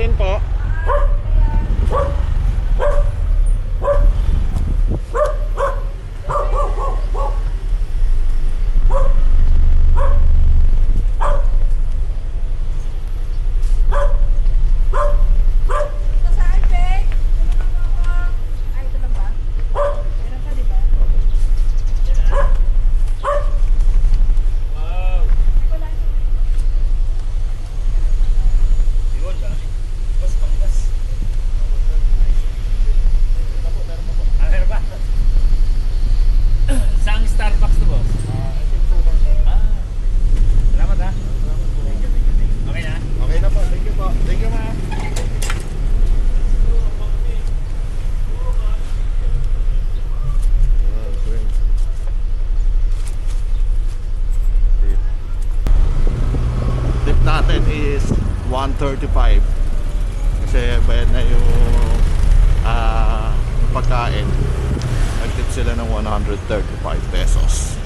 natin po. natin is 135 kasi bayad na yung uh, pagkain. Nagtip sila ng 135 pesos.